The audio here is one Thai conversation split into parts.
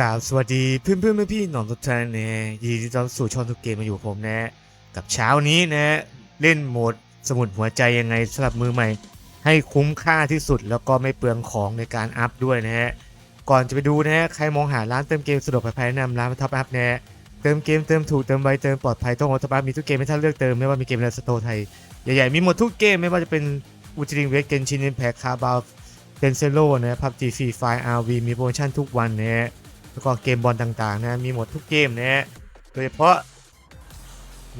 กราบสวัสดีเพื่อนเพื่อนพี่ๆน้องทุกท่านนะยินดีต้อนรับสู่ช่องทุกเกมมาอยู่ผมนะ กับเช้านี้นะ เล่นโหมดสมุดหัวใจยังไงสำหรับมือใหม่ ให้คุ้มค่าที่สุดแล้วก็ไม่เปลืองของในการอัพด้วยนะฮะก่อนจะไปดูนะฮะใครมองหาร้านเติมเกมสะดวกปลอดภัยแนะนำร้านท็อปอัพนะฮะเติมเกมเติมถูกเติมไวเติมปลอดภัยต้องออท็อปอัพมีทุกเกมให้ท่านเลือกเติมไม่ว่ามีเกมในสโตร์ไทยใหญ่ๆมีหมดทุกเกมไม่ว่าจะเป็นอูจิริงเวกเกนชินอิมแพคคาบาลเ e นเซโลนะพับจีฟรีไฟอาร์วีมีโปรโมชั่นทุกวันนะฮะ แล้วก็เกมบอลต่างๆนะมีหมดทุกเกมนะฮะโดยเฉพาะ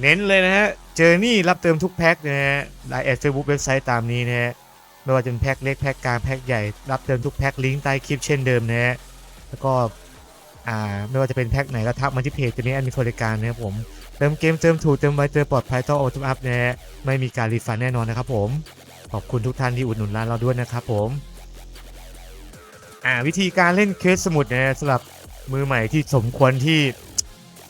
เน้นเลยนะฮะเจอนี่รับเติมทุกแพ็คนะฮะไลน์แอดเฟซบุ๊กเว็บไซต์ตามนี้นะฮะไม่ว่าจะเป็นแพ็คเล็กแพ็คกลางแพ็คใหญ่รับเติมทุกแพ็คลิงก์ใต้คลิปเช่นเดิมนะฮะแล้วก็อ่าไม่ว่าจะเป็นแพ็คไหนก็ทักมาที่เพจตัวนี้อันมีบริการนะครับผมเติมเกมเติมถูกเติมไวเติมปลอดภัยต้องโอทอัพนะฮะไม่มีการรีฟันแน่นอนนะครับผมขอบคุณทุกท่านที่อุดหนุนร้านเราด้วยนะครับผมอ่าวิธีการเล่นเคสสมุดนะฮะสำหรับ มือใหม่ที่สมควรที่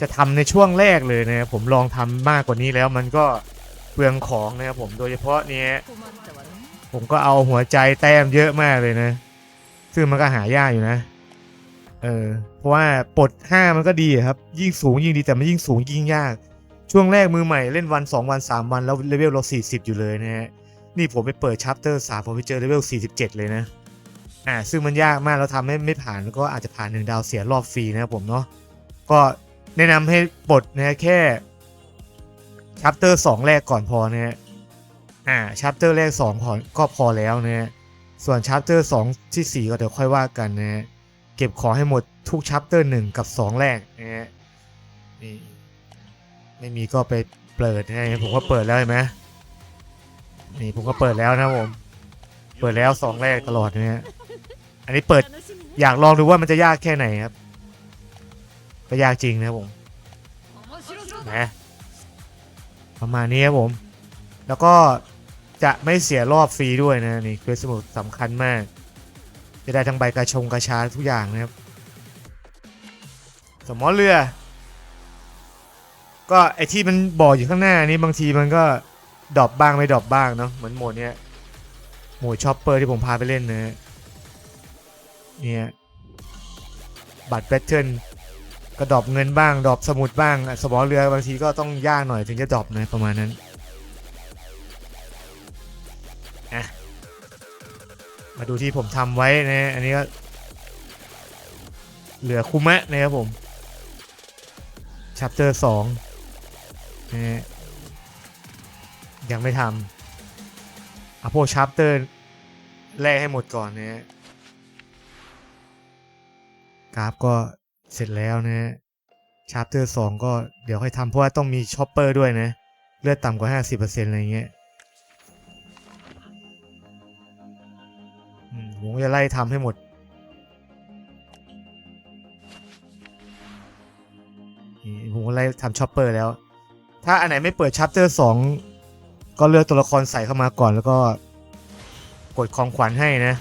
จะทำในช่วงแรกเลยนะครับผมลองทำมากกว่านี้แล้วมันก็เปลืองของนะครับผมโดยเฉพาะเนี้ยผมก็เอาหัวใจแต้มเยอะมากเลยนะ ซึ่งมันก็หายากอยู่นะ เออเพราะว่าปลด5มันก็ดีครับ ยิ่งสูงยิ่งดีแต่มันยิ่งสูงยิ่งยาก ช่วงแรกมือใหม่เล่นวัน 2 วัน 3 วันแล้วเลเวลเรา40 อยู่เลยนะฮะนี่ผมไปเปิดชัปเตอร์3ผมไปเจอเลเวล47 เลยนะ อ่าซึ่งมันยากมากแล้วทำให้ไม่ผ่านก็อาจจะผ่านหนึ่งดาวเสียรอบฟรีนะครับผมเนาะก็แนะนำให้ปลดนะแค่ชัปเตอร์สองแรกก่อนพอนะฮะอ่าชัปเตอร์แรกสองพอก็พอแล้วนะฮะส่วนชัปเตอร์สองที่สี่ก็เดี๋ยวค่อยว่ากันนะฮะเก็บของให้หมดทุกชัปเตอร์หนึ่งกับสองแรกนะฮะนี่ไม่มีก็ไปเปิดนะผมก็เปิดแล้วเห็นไหมนี่ผมก็เปิดแล้วนะผม เปิดแล้วสองแรกตลอดนะฮะ อันนี้เปิดอยากลองดูว่ามันจะยากแค่ไหนครับก็ยากจริงนะผมนะประมาณนี้ครับผม แล้วก็จะไม่เสียรอบฟรีด้วยนะนี่คือสมุดสำคัญมาก จะได้ทั้งใบกระชงกระชาทุกอย่างนะครับ สมอเรือ ก็ไอที่มันบอกอยู่ข้างหน้านี้บางทีมันก็ดรอปบ้างไม่ดรอปบ้างเนาะเหมือนโหมดเนี้ยหมูชอปเปอร์ที่ผมพาไปเล่นนะ เนี่ยบัตรแพทเทิร์นก็ดรอปเงินบ้างดรอปสมุดบ้างสมอเรือบางทีก็ต้องยากหน่อยถึงจะดรอปนะประมาณนั้นอะมาดูที่ผมทำไว้นะอันนี้ก็เหลือคุมะนะครับผมชัปเตอร์สองนะยังไม่ทำเอาพวกชาร์ปเตอร์แลกให้หมดก่อนนะฮะ กราฟก็เสร็จแล้วนะฮะชาร์ปเตอร์สองก็เดี๋ยวค่อยทำเพราะว่าต้องมีชอปเปอร์ด้วยนะ เลือดต่ำกว่า 50%อะไรเงี้ยผมจะไล่ทำให้หมด ผมไล่ทำชอปเปอร์แล้ว ถ้าอันไหนไม่เปิดชัปเตอร์สองก็เลือกตัวละครใส่เข้ามาก่อนแล้วก็ กดของขวัญให้นะ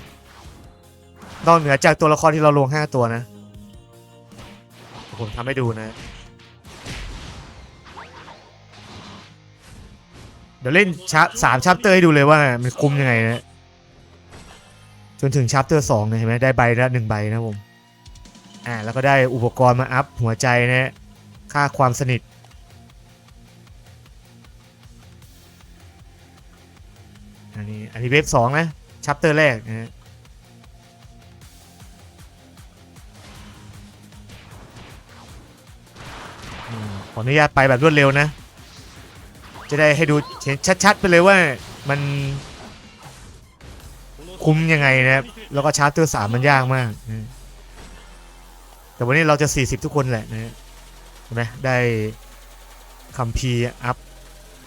นอกเหนือจากตัวละครที่เราลง 5 ตัวนะ ผมทำให้ดูนะ เดี๋ยวเล่นชาสามชัปเตอร์ให้ดูเลยว่ามันคุ้มยังไงนะจนถึงชัปเตอร์สองเนี่ยเห็นไหมได้ใบละหนึ่งใบนะผมอ่าแล้วก็ได้อุปกรณ์มาอัพหัวใจนะค่าความสนิทอันนี้อันนี้เว็บสองนะชัปเตอร์แรกนะ อืมขออนุญาตไปแบบรวดเร็วนะ จะได้ให้ดูเห็นชัด ๆ ไปเลยว่ามัน คุ้มยังไงนะครับ แล้วก็ชาร์จตอร์สามมันยากมากนะแต่วันนี้เราจะ 40 ทุกคนแหละนะฮะเห็นไหมได้คัมพีอัพ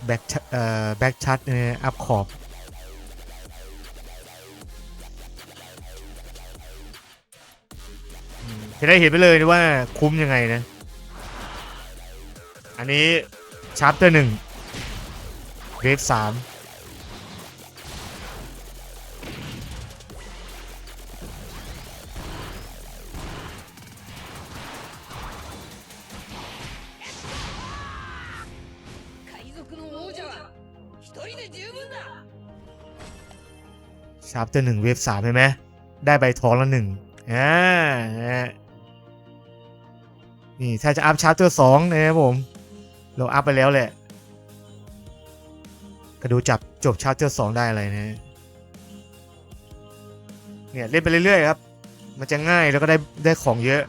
แบ็กเอ่อแบ็กชัดนะอัพขอบจะได้เห็นไปเลยว่าคุ้มยังไงนะ อันนี้ชาร์ปเตอร์หนึ่งเวฟสามชาร์ปเตอร์หนึ่งเวฟสามใช่ไหมได้ใบทองละหนึ่งนี่ ถ้าจะอัพชาร์ปเตอร์สองนะครับผม เราอัพไปแล้วแหละก็ดูจับจบชาร์เตอร์สองได้อะไรนะเนี่ยเล่นไปเรื่อยๆครับ มันจะง่ายแล้วก็ได้ได้ของเยอะ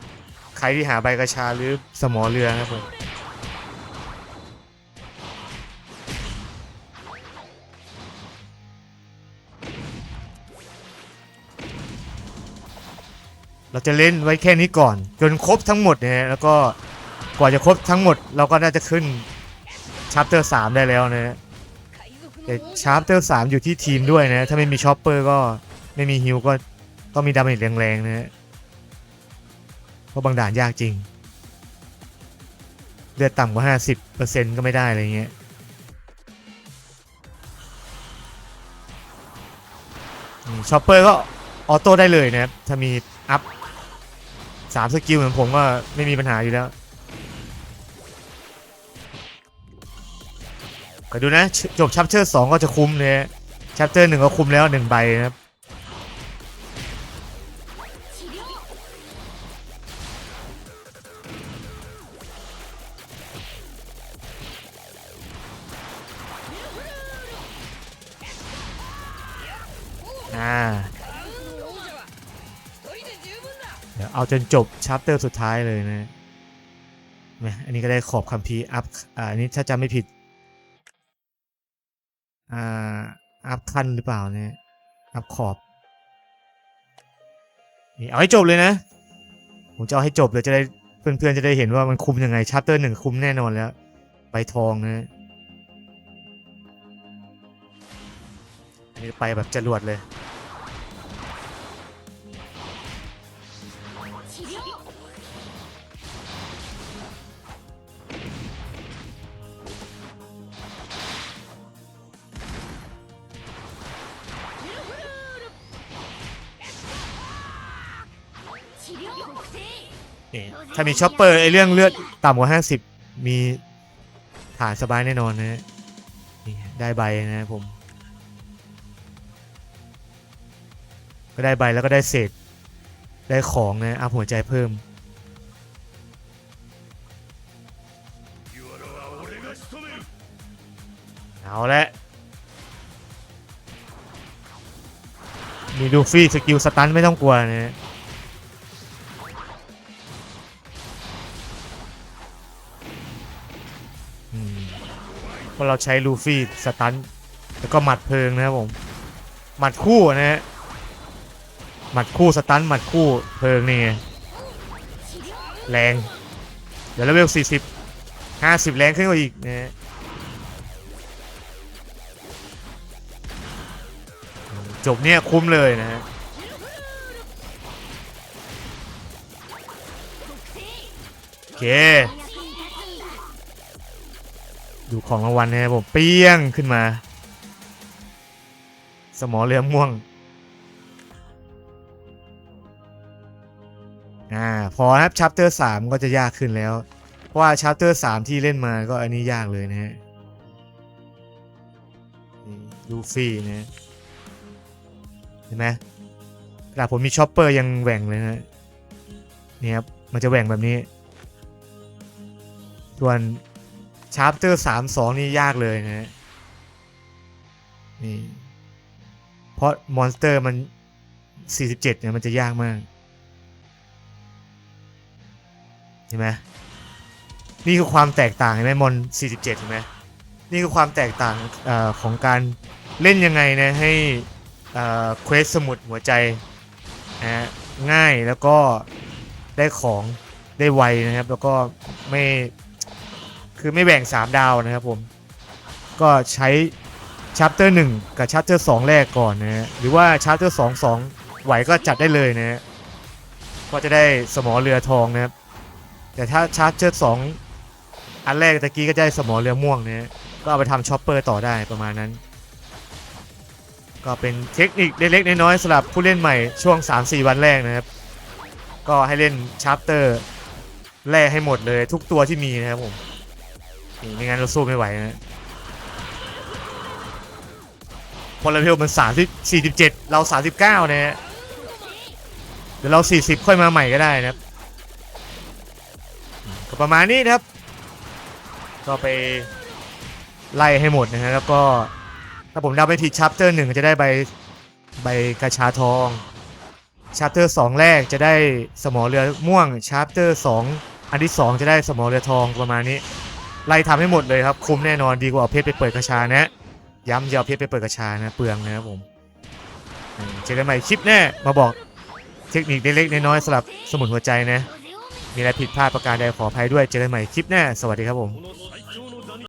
ใครที่หาใบกระชาหรือสมอเรือนะครับผมเราจะเล่นไว้แค่นี้ก่อน จนครบทั้งหมดเนะฮะแล้วก็ กว่าจะครบทั้งหมดเราก็น่าจะขึ้นชาร์ปเตอร์สามได้แล้วนะแต่ชาร์ปเตอร์สามอยู่ที่ทีมด้วยนะ ถ้าไม่มีชอปเปอร์ก็ไม่มีฮิวก็ต้องมีดาเมจแรงๆนะเพราะบางด่านยากจริงเลือดต่ำกว่าห้าสิบเปอร์เซ็นต์ก็ไม่ได้อะไรเงี้ยชอปเปอร์ก็ออโต้ได้เลยนะถ้ามีอัพสามสกิลเหมือนผมก็ไม่มีปัญหาอยู่แล้ว ก็ดูนะจบชัปเตอร์สองก็จะคุ้มเลยชัปเตอร์หนึ่งก็คุ้มแล้วหนึ่งใบนะครับเดี๋ยวเอาจนจบชัปเตอร์สุดท้ายเลยนะอันนี้ก็ได้ขอบคัมภีร์อัพอันนี้ถ้าจำไม่ผิด อ่าอัพขั้นหรือเปล่าเนี่ยอัพขอบนี่เอาให้จบเลยนะ ผมจะเอาให้จบเลยจะได้เพื่อนๆจะได้เห็นว่ามันคุมยังไงชัปเตอร์หนึ่งคุมแน่นอนแล้วใบทองนะอันนี้ไปแบบจรวดเลย นี่ถ้ามีช็อปเปอร์ไอเรื่องเลือดต่ำกว่า 50 มีผ่านสบายแน่นอนนะนี่ได้ใบนะผม ก็ได้ใบแล้วก็ได้เศษ ได้ของนะอัพหัวใจเพิ่ม เอาละมีลูฟี่สกิลสตันไม่ต้องกลัวนะ เราใช้ลูฟี่สตันแล้วก็หมัดเพลิงนะครับผม หมัดคู่นะฮะ หมัดคู่สตันหมัดคู่เพลิงนี่แรง เดี๋ยวเลเวล40 50แรงขึ้นกว่าอีกนะฮะจบเนี่ยคุ้มเลยนะฮะโอเค ดูของรางวัลนะครับผมเปี้ยงขึ้นมา สมอเรือม่วง อ่า พอครับชัปเตอร์สามก็จะยากขึ้นแล้ว เพราะว่าชัปเตอร์สามที่เล่นมาก็อันนี้ยากเลยนะฮะนี่ลูฟี่นะเห็นไหมขนาดผมมีช็อปเปอร์ยังแหว่งเลยนะฮะเนี่ยครับมันจะแหว่งแบบนี้ส่วน ชาร์ปเตอร์สามสองนี่ยากเลยนะฮะนี่ เพราะมอนสเตอร์มัน 47เนี่ยมันจะยากมากเห็นไหมนี่คือความแตกต่างเห็นไหมมอน 47เห็นไหมนี่คือความแตกต่างอของการเล่นยังไงนะให้เควสสมุดหัวใจนะฮะง่ายแล้วก็ได้ของได้ไวนะครับ แล้วก็ไม่ คือไม่แบ่ง 3 ดาวนะครับผม ก็ใช้ชัปเตอร์1กับชัปเตอร์2แรกก่อนนะฮะหรือว่าชัปเตอร์2 2 ไหวก็จัดได้เลยนะฮะก็จะได้สมอเรือทองนะครับ แต่ถ้าชาร์เจอร์2อันแรกตะกี้ก็จะได้สมอเรือม่วงนะฮะก็เอาไปทำช็อปเปอร์ต่อได้ประมาณนั้น ก็เป็นเทคนิคเล็กๆน้อยๆสำหรับผู้เล่นใหม่ช่วง 3-4 วันแรกนะครับ ก็ให้เล่นชาร์เตอร์แรกให้หมดเลยทุกตัวที่มีนะครับผม ไม่งั้นเราสู้ไม่ไหวนะพอเลเวลมัน3ที่47เจ็ดเรา39นะฮะเดี๋ยวเรา40ค่อยมาใหม่ก็ได้นะครับโประมาณนี้นะครับ ก็ไปไล่ให้หมดนะฮะแล้วก็ถ้าผมเดาไม่ผิดชัปเตอร์หนึ่งจะได้ใบใบกระชาทองชัปเตอร์สองแรกจะได้สมอเรือม่วงชัปเตอร์สองอันที่สองจะได้สมอเรือทองประมาณนี้ ไล่ทำให้หมดเลยครับคุ้มแน่นอนดีกว่าเอาเพชรไปเปิดกระชานะย้ำอย่าเอาเพชรไปเปิดกระชานะเปลืองนะครับผมเจอกันใหม่คลิปแน่มาบอกเทคนิคเล็กๆน้อยๆสำหรับสมุนหัวใจนะ มีอะไรผิดพลาดประการใดขออภัยด้วยเจอกันใหม่คลิปแน่สวัสดีครับผม